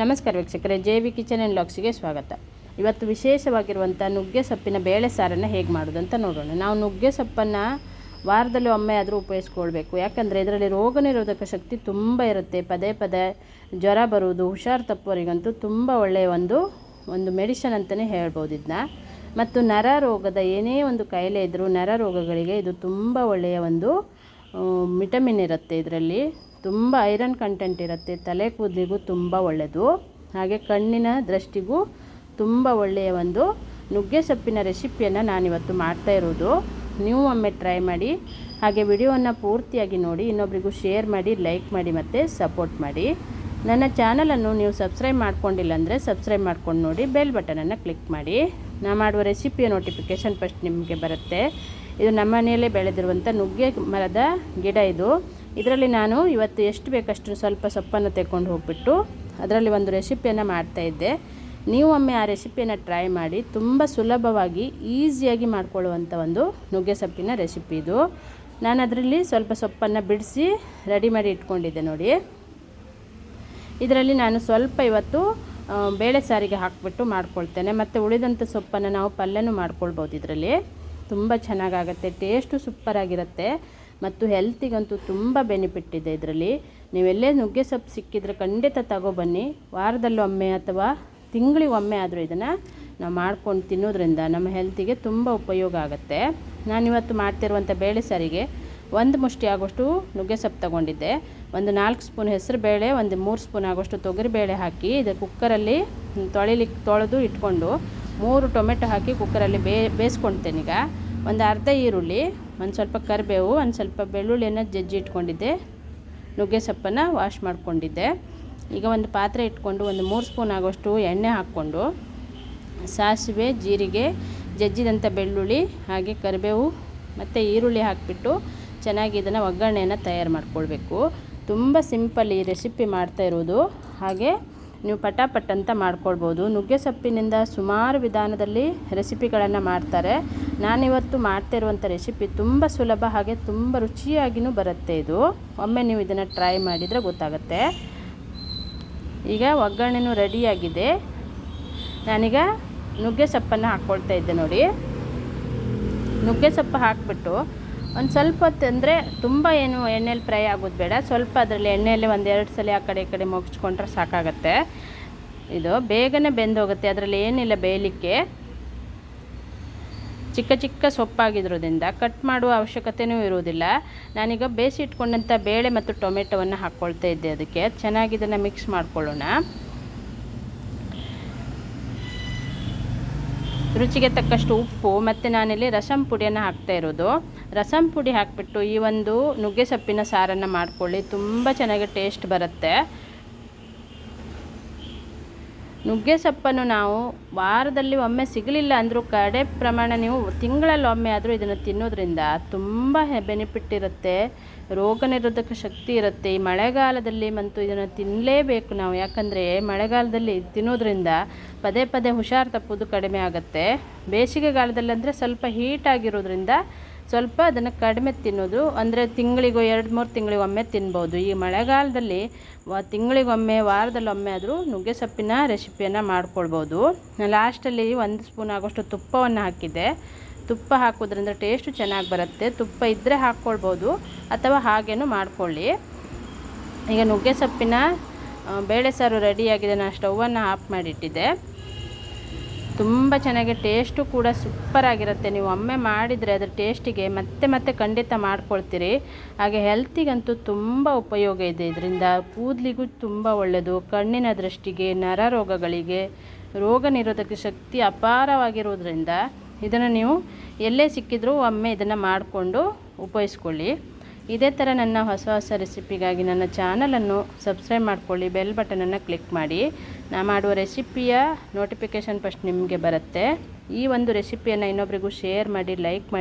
ನಮಸ್ಕಾರ ವೀಕ್ಷಕರೇ, J V kitchen and ಲಾಕ್ಸಿಗೆ ಸ್ವಾಗತ. ಇವತ್ತು ವಿಶೇಷವಾಗಿರುವಂಥ ನುಗ್ಗೆ ಸೊಪ್ಪಿನ ಬೇಳೆ ಸಾರನ್ನು ಹೇಗೆ ಮಾಡೋದು ಅಂತ ನೋಡೋಣ. ನಾವು ನುಗ್ಗೆ ಸೊಪ್ಪನ್ನು ವಾರದಲ್ಲಿ ಒಮ್ಮೆ ಆದರೂ ಉಪಯೋಗಿಸ್ಕೊಳ್ಬೇಕು. ಯಾಕಂದರೆ ಇದರಲ್ಲಿ ರೋಗ ನಿರೋಧಕ ಶಕ್ತಿ ತುಂಬ ಇರುತ್ತೆ. ಪದೇ ಪದೇ ಜ್ವರ ಬರುವುದು, ಹುಷಾರು ತಪ್ಪುವರಿಗಂತೂ ತುಂಬ ಒಳ್ಳೆಯ ಒಂದು ಒಂದು ಮೆಡಿಷನ್ ಅಂತಲೇ ಹೇಳ್ಬೋದು ಇದನ್ನ ಮತ್ತು ನರ ರೋಗದ ಏನೇ ಒಂದು ಕಾಯಿಲೆ ಇದ್ದರೂ ನರ ರೋಗಗಳಿಗೆ ಇದು ತುಂಬ ಒಳ್ಳೆಯ ಒಂದು ವಿಟಮಿನ್ ಇರುತ್ತೆ ಇದರಲ್ಲಿ. ತುಂಬ ಐರನ್ ಕಂಟೆಂಟ್ ಇರುತ್ತೆ. ತಲೆ ಕೂದಲಿಗೂ ತುಂಬ ಒಳ್ಳೆಯದು ಹಾಗೆ ಕಣ್ಣಿನ ದೃಷ್ಟಿಗೂ ತುಂಬ ಒಳ್ಳೆಯ ಒಂದು ನುಗ್ಗೆ ಸೊಪ್ಪಿನ ರೆಸಿಪಿಯನ್ನು ನಾನಿವತ್ತು ಮಾಡ್ತಾ ಇರೋದು. ನೀವು ಒಮ್ಮೆ ಟ್ರೈ ಮಾಡಿ, ಹಾಗೆ ವಿಡಿಯೋವನ್ನು ಪೂರ್ತಿಯಾಗಿ ನೋಡಿ, ಇನ್ನೊಬ್ರಿಗೂ ಶೇರ್ ಮಾಡಿ ಲೈಕ್ ಮಾಡಿ ಮತ್ತು ಸಪೋರ್ಟ್ ಮಾಡಿ. ನನ್ನ ಚಾನಲನ್ನು ನೀವು ಸಬ್ಸ್ಕ್ರೈಬ್ ಮಾಡ್ಕೊಂಡಿಲ್ಲ ಅಂದರೆ ಸಬ್ಸ್ಕ್ರೈಬ್ ಮಾಡ್ಕೊಂಡು ನೋಡಿ ಬೆಲ್ ಬಟನನ್ನು ಕ್ಲಿಕ್ ಮಾಡಿ. ನಾ ಮಾಡುವ ರೆಸಿಪಿಯ ನೋಟಿಫಿಕೇಷನ್ ಫಸ್ಟ್ ನಿಮಗೆ ಬರುತ್ತೆ. ಇದು ನಮ್ಮ ಮನೆಯಲ್ಲೇ ಬೆಳೆದಿರುವಂಥ ನುಗ್ಗೆ ಮರದ ಗಿಡ ಇದು. ಇದರಲ್ಲಿ ನಾನು ಇವತ್ತು ಎಷ್ಟು ಬೇಕಷ್ಟು ಸ್ವಲ್ಪ ಸೊಪ್ಪನ್ನು ತೆಕ್ಕೊಂಡು ಹೋಗ್ಬಿಟ್ಟು ಅದರಲ್ಲಿ ಒಂದು ರೆಸಿಪಿಯನ್ನು ಮಾಡ್ತಾ ಇದ್ದೆ. ನೀವು ಒಮ್ಮೆ ಆ ರೆಸಿಪಿಯನ್ನು ಟ್ರೈ ಮಾಡಿ, ತುಂಬ ಸುಲಭವಾಗಿ, ಈಸಿಯಾಗಿ ಮಾಡಿಕೊಳ್ಳುವಂಥ ಒಂದು ನುಗ್ಗೆ ಸೊಪ್ಪಿನ ರೆಸಿಪಿ ಇದು. ನಾನು ಅದರಲ್ಲಿ ಸ್ವಲ್ಪ ಸೊಪ್ಪನ್ನು ಬಿಡಿಸಿ ರೆಡಿ ಮಾಡಿ ಇಟ್ಕೊಂಡಿದ್ದೆ ನೋಡಿ. ಇದರಲ್ಲಿ ನಾನು ಸ್ವಲ್ಪ ಇವತ್ತು ಬೇಳೆ ಸಾರಿಗೆ ಹಾಕಿಬಿಟ್ಟು ಮಾಡ್ಕೊಳ್ತೇನೆ. ಮತ್ತು ಉಳಿದಂಥ ಸೊಪ್ಪನ್ನು ನಾವು ಪಲ್ಯನೂ ಮಾಡ್ಕೊಳ್ಬೋದು ಇದರಲ್ಲಿ. ತುಂಬ ಚೆನ್ನಾಗಾಗತ್ತೆ ಟೇಸ್ಟು ಸೂಪ್ಪರಾಗಿರುತ್ತೆ ಮತ್ತು ಹೆಲ್ತಿಗಂತೂ ತುಂಬ ಬೆನಿಫಿಟ್ ಇದೆ ಇದರಲ್ಲಿ. ನೀವೆಲ್ಲೇ ನುಗ್ಗೆ ಸೊಪ್ಪು ಸಿಕ್ಕಿದ್ರೆ ಖಂಡಿತ ತಗೊಬನ್ನಿ ವಾರದಲ್ಲೊಮ್ಮೆ ಅಥವಾ ತಿಂಗಳಿಗೊಮ್ಮೆ ಆದರೂ ಇದನ್ನು ನಾವು ಮಾಡ್ಕೊಂಡು ತಿನ್ನೋದ್ರಿಂದ ನಮ್ಮ ಹೆಲ್ತಿಗೆ ತುಂಬ ಉಪಯೋಗ ಆಗುತ್ತೆ. ನಾನಿವತ್ತು ಮಾಡ್ತಿರುವಂಥ ಬೇಳೆ ಸಾರಿಗೆ ಒಂದು ಮುಷ್ಟಿ ಆಗೋಷ್ಟು ನುಗ್ಗೆ ಸೊಪ್ಪು ತಗೊಂಡಿದ್ದೆ. ಒಂದು ನಾಲ್ಕು ಸ್ಪೂನ್ ಹೆಸರು ಬೇಳೆ, ಒಂದು ಮೂರು ಸ್ಪೂನ್ ಆಗೋಷ್ಟು ತೊಗರಿ ಬೇಳೆ ಹಾಕಿ ಇದು ಕುಕ್ಕರಲ್ಲಿ ತೊಳಿಲಿಕ್ಕೆ ತೊಳೆದು ಇಟ್ಕೊಂಡು ಮೂರು ಟೊಮೆಟೊ ಹಾಕಿ ಕುಕ್ಕರಲ್ಲಿ ಬೇಯಿಸ್ಕೊಳ್ತೇನೆ ಈಗ. ಒಂದು ಅರ್ಧ ಈರುಳ್ಳಿ, ಒಂದು ಸ್ವಲ್ಪ ಕರಿಬೇವು, ಒಂದು ಸ್ವಲ್ಪ ಬೆಳ್ಳುಳ್ಳಿಯನ್ನು ಜಜ್ಜಿ ಇಟ್ಕೊಂಡಿದ್ದೆ. ನುಗ್ಗೆ ಸೊಪ್ಪನ್ನು ವಾಶ್ ಮಾಡಿಕೊಂಡಿದ್ದೆ. ಈಗ ಒಂದು ಪಾತ್ರೆ ಇಟ್ಕೊಂಡು ಒಂದು ಮೂರು ಸ್ಪೂನ್ ಆಗೋಷ್ಟು ಎಣ್ಣೆ ಹಾಕ್ಕೊಂಡು ಸಾಸಿವೆ, ಜೀರಿಗೆ ಜಜ್ಜಿದಂಥ ಬೆಳ್ಳುಳ್ಳಿ, ಹಾಗೆ ಕರಿಬೇವು ಮತ್ತು ಈರುಳ್ಳಿ ಹಾಕಿಬಿಟ್ಟು ಚೆನ್ನಾಗಿ ಇದನ್ನು ಒಗ್ಗರಣೆಯನ್ನು ತಯಾರು ಮಾಡಿಕೊಳ್ಬೇಕು. ತುಂಬ ಸಿಂಪಲ್ ಈ ರೆಸಿಪಿ ಮಾಡ್ತಾ ಇರೋದು. ಹಾಗೆ ನೀವು ಪಟಾಪಟ್ ಅಂತ ಮಾಡ್ಕೊಳ್ಬೋದು. ನುಗ್ಗೆ ಸೊಪ್ಪಿನಿಂದ ಸುಮಾರು ವಿಧಾನದಲ್ಲಿ ರೆಸಿಪಿಗಳನ್ನು ಮಾಡ್ತಾರೆ. ನಾನಿವತ್ತು ಮಾಡ್ತಾ ಇರುವಂಥ ರೆಸಿಪಿ ತುಂಬ ಸುಲಭ ಹಾಗೆ ತುಂಬ ರುಚಿಯಾಗಿಯೂ ಬರುತ್ತೆ ಇದು. ಒಮ್ಮೆ ನೀವು ಇದನ್ನು ಟ್ರೈ ಮಾಡಿದರೆ ಗೊತ್ತಾಗುತ್ತೆ. ಈಗ ಒಗ್ಗರಣೆನೂ ರೆಡಿಯಾಗಿದೆ. ನಾನೀಗ ನುಗ್ಗೆ ಸೊಪ್ಪನ್ನು ಹಾಕ್ಕೊಳ್ತಾ ಇದ್ದೆ ನೋಡಿ. ನುಗ್ಗೆ ಸೊಪ್ಪು ಹಾಕಿಬಿಟ್ಟು ಒಂದು ಸ್ವಲ್ಪ ಹೊತ್ತು ಅಂದರೆ ತುಂಬ ಏನು ಎಣ್ಣೆಲಿ ಫ್ರೈ ಆಗೋದು ಬೇಡ. ಸ್ವಲ್ಪ ಅದರಲ್ಲಿ ಎಣ್ಣೆಯಲ್ಲಿ ಎರಡು ಸಲ ಆ ಕಡೆ ಈ ಕಡೆ ಮುಗಿಸ್ಕೊಂಡ್ರೆ ಸಾಕಾಗತ್ತೆ. ಇದು ಬೇಗನೆ ಬೆಂದೋಗುತ್ತೆ. ಅದರಲ್ಲಿ ಏನಿಲ್ಲ ಬೇಯಲಿಕ್ಕೆ. ಚಿಕ್ಕ ಚಿಕ್ಕ ಸೊಪ್ಪಾಗಿರೋದ್ರಿಂದ ಕಟ್ ಮಾಡುವ ಅವಶ್ಯಕತೆಯೂ ಇರುವುದಿಲ್ಲ. ನಾನೀಗ ಬೇಯಿಸಿಟ್ಕೊಂಡಂಥ ಬೇಳೆ ಮತ್ತು ಟೊಮೆಟೊವನ್ನು ಹಾಕ್ಕೊಳ್ತಾ ಇದ್ದೆ ಅದಕ್ಕೆ. ಚೆನ್ನಾಗಿ ಇದನ್ನು ಮಿಕ್ಸ್ ಮಾಡ್ಕೊಳ್ಳೋಣ. ರುಚಿಗೆ ತಕ್ಕಷ್ಟು ಉಪ್ಪು, ಮತ್ತು ನಾನಿಲ್ಲಿ ರಸಂ ಪುಡಿಯನ್ನು ಹಾಕ್ತಾ ಇರೋದು. ರಸಂ ಪುಡಿ ಹಾಕಿಬಿಟ್ಟು ಈ ಒಂದು ನುಗ್ಗೆ ಸೊಪ್ಪಿನ ಸಾರನ್ನು ಮಾಡಿಕೊಳ್ಳಿ. ತುಂಬ ಚೆನ್ನಾಗಿ ಟೇಸ್ಟ್ ಬರುತ್ತೆ. ನುಗ್ಗೆ ಸೊಪ್ಪನ್ನು ನಾವು ವಾರದಲ್ಲಿ ಒಮ್ಮೆ ಸಿಗಲಿಲ್ಲ ಅಂದರೂ ಕಡೆ ಪ್ರಮಾಣ ನೀವು ತಿಂಗಳಲ್ಲಿ ಒಮ್ಮೆ ಆದರೂ ಇದನ್ನು ತಿನ್ನೋದ್ರಿಂದ ತುಂಬ ಬೆನಿಫಿಟ್ ಇರುತ್ತೆ. ರೋಗ ನಿರೋಧಕ ಶಕ್ತಿ ಇರುತ್ತೆ. ಈ ಮಳೆಗಾಲದಲ್ಲಿ ಮತ್ತು ಇದನ್ನು ತಿನ್ನಲೇಬೇಕು ನಾವು. ಯಾಕಂದರೆ ಮಳೆಗಾಲದಲ್ಲಿ ತಿನ್ನೋದ್ರಿಂದ ಪದೇ ಪದೇ ಹುಷಾರು ತಪ್ಪೋದು ಕಡಿಮೆ ಆಗುತ್ತೆ. ಬೇಸಿಗೆಗಾಲದಲ್ಲಿ ಅಂದರೆ ಸ್ವಲ್ಪ ಹೀಟ್ ಆಗಿರೋದ್ರಿಂದ ಸ್ವಲ್ಪ ಅದನ್ನು ಕಡಿಮೆ ತಿನ್ನೋದು, ಅಂದರೆ ತಿಂಗಳಿಗೋ ಎರಡು ಮೂರು ತಿಂಗಳಿಗೊಮ್ಮೆ ತಿನ್ಬೋದು. ಈ ಮಳೆಗಾಲದಲ್ಲಿ ತಿಂಗಳಿಗೊಮ್ಮೆ ವಾರದಲ್ಲೊಮ್ಮೆ ಆದರೂ ನುಗ್ಗೆ ಸೊಪ್ಪಿನ ರೆಸಿಪಿಯನ್ನು ಮಾಡ್ಕೊಳ್ಬೋದು. ಲಾಸ್ಟಲ್ಲಿ ಒಂದು ಸ್ಪೂನ್ ಆಗೋಷ್ಟು ತುಪ್ಪವನ್ನು ಹಾಕಿದ್ದೆ ತುಪ್ಪ ಹಾಕೋದ್ರಿಂದ ಟೇಸ್ಟು ಚೆನ್ನಾಗಿ ಬರುತ್ತೆ. ತುಪ್ಪ ಇದ್ದರೆ ಹಾಕ್ಕೊಳ್ಬೋದು, ಅಥವಾ ಹಾಗೇನೂ ಮಾಡ್ಕೊಳ್ಳಿ. ಈಗ ನುಗ್ಗೆ ಸೊಪ್ಪಿನ ಬೇಳೆ ಸಾರು ರೆಡಿಯಾಗಿದೆ. ನಾನು ಸ್ಟವನ್ನು ಆಫ್ ಮಾಡಿಟ್ಟಿದ್ದೆ. ತುಂಬ ಚೆನ್ನಾಗಿ ಟೇಸ್ಟು ಕೂಡ ಸೂಪರಾಗಿರುತ್ತೆ ನೀವು ಒಮ್ಮೆ ಮಾಡಿದರೆ ಅದರ ಟೇಸ್ಟಿಗೆ ಮತ್ತೆ ಮತ್ತೆ ಖಂಡಿತ ಮಾಡ್ಕೊಳ್ತೀರಿ. ಹಾಗೆ ಹೆಲ್ತಿಗಂತೂ ತುಂಬ ಉಪಯೋಗ ಇದೆ ಇದರಿಂದ. ಕೂದಲಿಗೂ ತುಂಬ ಒಳ್ಳೆಯದು ಕಣ್ಣಿನ ದೃಷ್ಟಿಗೆ, ನರ ರೋಗಗಳಿಗೆ, ರೋಗ ನಿರೋಧಕ ಶಕ್ತಿ ಅಪಾರವಾಗಿರೋದ್ರಿಂದ ಇದನ್ನು ನೀವು ಎಲ್ಲೇ ಸಿಕ್ಕಿದ್ರೂ ಒಮ್ಮೆ ಇದನ್ನು ಮಾಡಿಕೊಂಡು ಉಪಯೋಗಿಸ್ಕೊಳ್ಳಿ. ಇದೇ ಥರ ನನ್ನ ಹೊಸ ಹೊಸ ರೆಸಿಪಿಗಾಗಿ ನನ್ನ ಚಾನಲನ್ನು ಸಬ್ಸ್ಕ್ರೈಬ್ ಮಾಡ್ಕೊಳ್ಳಿ, ಬೆಲ್ ಬಟನನ್ನು ಕ್ಲಿಕ್ ಮಾಡಿ. ನಾ ಮಾಡುವ ರೆಸಿಪಿಯ ನೋಟಿಫಿಕೇಷನ್ ಫಸ್ಟ್ ನಿಮಗೆ ಬರುತ್ತೆ. ಈ ಒಂದು ರೆಸಿಪಿಯನ್ನು ಇನ್ನೊಬ್ರಿಗೂ ಶೇರ್ ಮಾಡಿ, ಲೈಕ್ ಮಾಡಿ.